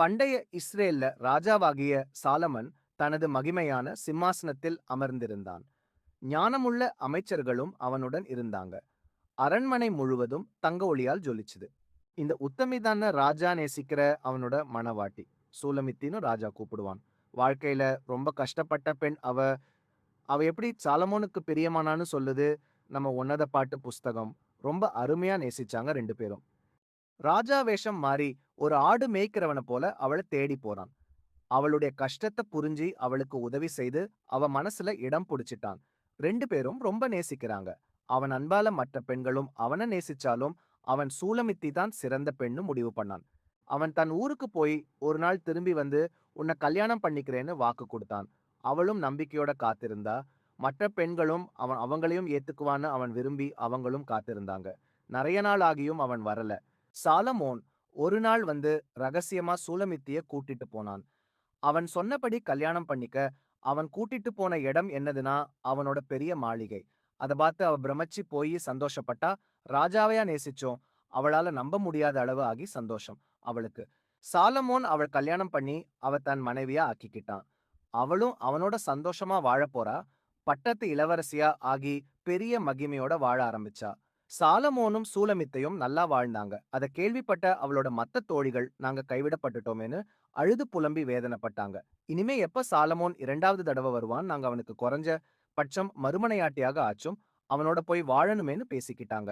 பண்டைய இஸ்ரேல்ல ராஜாவாகிய சாலமன் தனது மகிமையான சிம்மாசனத்தில் அமர்ந்திருந்தான். ஞானமுள்ள அமைச்சர்களும் அவனுடன் இருந்தாங்க. அரண்மனை முழுவதும் தங்க ஒளியால் ஜொலிச்சுது. இந்த உத்தமிதான ராஜா நேசிக்கிற அவனோட மனவாட்டி சூலமித்தின்னு ராஜா கூப்பிடுவான். வாழ்க்கையில ரொம்ப கஷ்டப்பட்ட பெண் அவ அவ எப்படி சாலமோனுக்கு பிரியமானான்னு சொல்லுது? நம்ம உன்னத பாட்டு புஸ்தகம். ரொம்ப அருமையா நேசிச்சாங்க ரெண்டு பேரும். ராஜா வேஷம் மாறி ஒரு ஆடு மேய்க்கிறவனை போல அவளை தேடி போறான் அவளுடைய கஷ்டத்தை புரிஞ்சு அவளுக்கு உதவி செய்து அவ மனசுல இடம் பிடிச்சிட்டான். ரெண்டு பேரும் ரொம்ப நேசிக்கிறாங்க. அவன் அன்பால மற்ற பெண்களும் அவனை நேசிச்சாலும் அவன் சூலமித்தி தான் சிறந்த பெண்ணு முடிவு பண்ணான். அவன் தன் ஊருக்கு போய் ஒரு நாள் திரும்பி வந்து உன்னை கல்யாணம் பண்ணிக்கிறேன்னு வாக்கு கொடுத்தான். அவளும் நம்பிக்கையோட காத்திருந்தா. மற்ற பெண்களும் அவன் அவங்களையும் ஏத்துக்குவான்னு அவன் விரும்பி அவங்களும் காத்திருந்தாங்க. நிறைய நாள் ஆகியும் அவன் வரல. சாலமோன் ஒரு நாள் வந்து ரகசியமா சூலமித்திய கூட்டிட்டு போனான். அவன் சொன்னபடி கல்யாணம் பண்ணிக்க அவன் கூட்டிட்டு போன இடம் என்னதுன்னா அவனோட பெரிய மாளிகை. அதை பார்த்து அவ பிரமிச்சு போய் சந்தோஷப்பட்டா ராஜாவையா நேசிச்சோம். அவளால நம்ப முடியாத அளவு ஆகி சந்தோஷம் அவளுக்கு. சாலமோன் அவள் கல்யாணம் பண்ணி அவ தன் மனைவியா ஆக்கிக்கிட்டான். அவளும் அவனோட சந்தோஷமா வாழப் போறா பட்டத்து இளவரசியா ஆகி பெரிய மகிமையோட வாழ ஆரம்பிச்சா. சாலமோனும் சூலமித்தையும் நல்லா வாழ்ந்தாங்க. அதை கேள்விப்பட்ட அவளோட மத்த தோழிகள் நாங்க கைவிடப்பட்டுட்டோமேனு அழுது புலம்பி வேதனைப்பட்டாங்க. இனிமே எப்ப சாலமோன் இரண்டாவது தடவை வருவான் நாங்க அவனுக்கு குறைஞ்ச பட்சம் மறுமனையாட்டியாக ஆச்சும் அவனோட போய் வாழணுமேனு பேசிக்கிட்டாங்க.